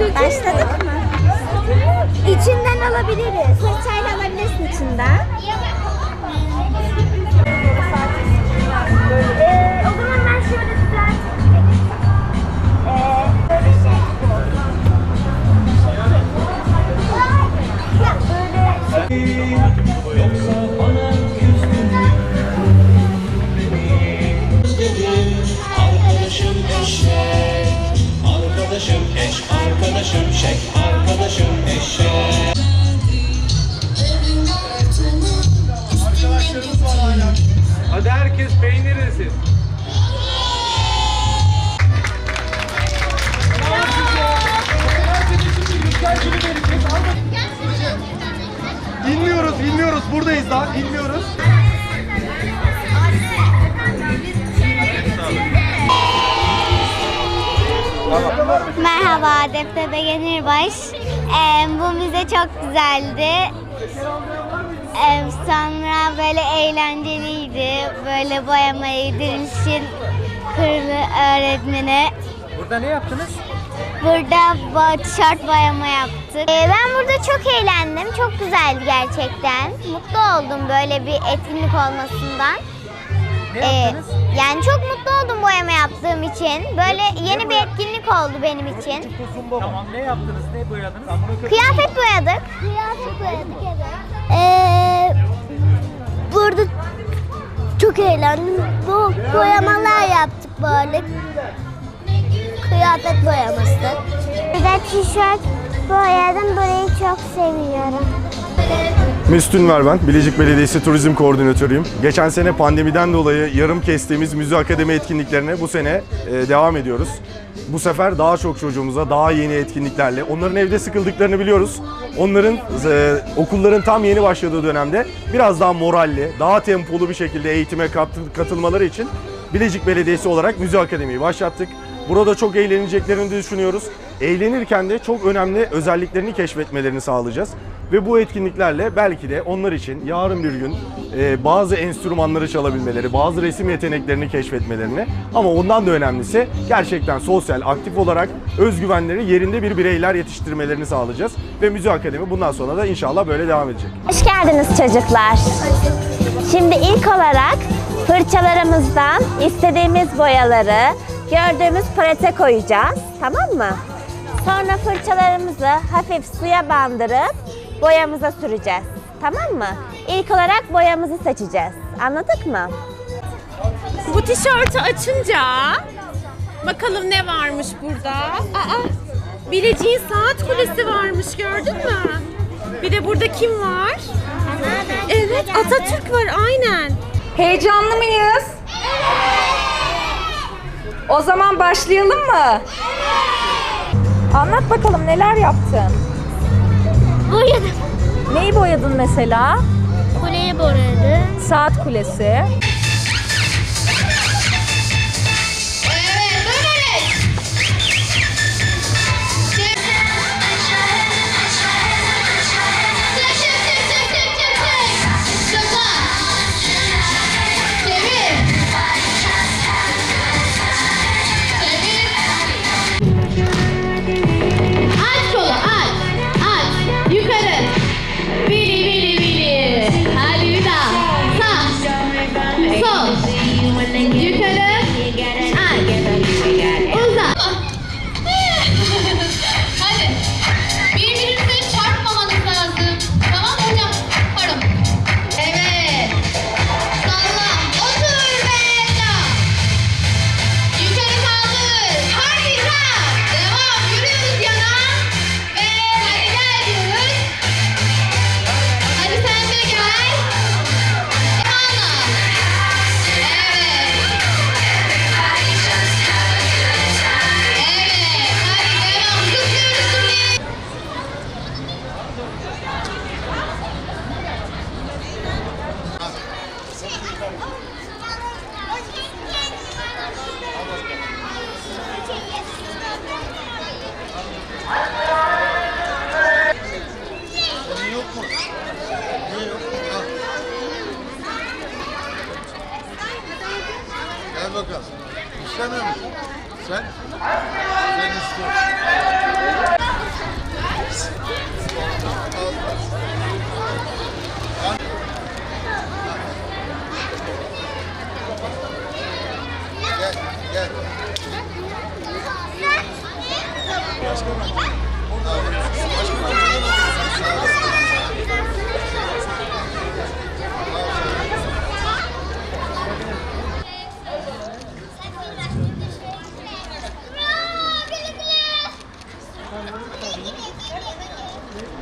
Başladık mı? İçinden alabiliriz. Fırçayla alabilirsin içinden. Ee, Arkadaşım şek Arkadaşım eşek Arkadaşlarımız var hala. Hadi herkes peynir yesin. İnmiyoruz, inmiyoruz. Buradayız daha, inmiyoruz. Merhaba Defne Begenirbaş. Ee, bu müze çok güzeldi. Ee, sonra böyle eğlenceliydi. Böyle boyamayı Dilşin Kırlı öğretmeni. Burada ne yaptınız? Burada bo- tişört boyama yaptık. Ee, ben burada çok eğlendim. Çok güzeldi gerçekten. Mutlu oldum böyle bir etkinlik olmasından. Ne Ee, yaptınız? yani çok mutlu oldum boyama yaptığım için. Böyle yeni bir etkinlik oldu benim için. Tamam ne yaptınız? Ne boyadınız? Kıyafet boyadık. Kıyafet boyadık evet. Ee, burada çok eğlendim. Bu boyamalar yaptık böyle. Kıyafet boyaması. Bir de tişört boyadım. Burayı çok seviyorum. Mesut Ünver ben. Bilecik Belediyesi Turizm Koordinatörüyüm. Geçen sene pandemiden dolayı yarım kestiğimiz Müze Akademi etkinliklerine bu sene e, devam ediyoruz. Bu sefer daha çok çocuğumuza daha yeni etkinliklerle, onların evde sıkıldıklarını biliyoruz. Onların e, okulların tam yeni başladığı dönemde biraz daha moralli, daha tempolu bir şekilde eğitime katı- katılmaları için Bilecik Belediyesi olarak Müze Akademi'yi başlattık. Burada çok eğleneceklerini düşünüyoruz. Eğlenirken de çok önemli özelliklerini keşfetmelerini sağlayacağız. Ve bu etkinliklerle belki de onlar için yarın bir gün e, bazı enstrümanları çalabilmeleri, bazı resim yeteneklerini keşfetmelerini ama ondan da önemlisi gerçekten sosyal, aktif olarak özgüvenleri yerinde bir bireyler yetiştirmelerini sağlayacağız. Ve Müze Akademi bundan sonra da inşallah böyle devam edecek. Hoş geldiniz çocuklar. Şimdi ilk olarak fırçalarımızdan istediğimiz boyaları gördüğümüz palete koyacağız. Tamam mı? Sonra fırçalarımızı hafif suya bandırıp boyamıza süreceğiz. Tamam mı? İlk olarak boyamızı seçeceğiz. Anladık mı? Bu tişörtü açınca bakalım ne varmış burada. Aa, Bilecik'in saat kulesi varmış gördün mü? Bir de burada kim var? Evet Atatürk var aynen. Heyecanlı mıyız? O zaman başlayalım mı? Anlat bakalım neler yaptın? Boyadım. Neyi boyadın mesela? Kuleyi boyadım. Saat kulesi. Makas. İstemiyor musun? Sen? Sen istiyorsun. Gel, gel. Başka bak.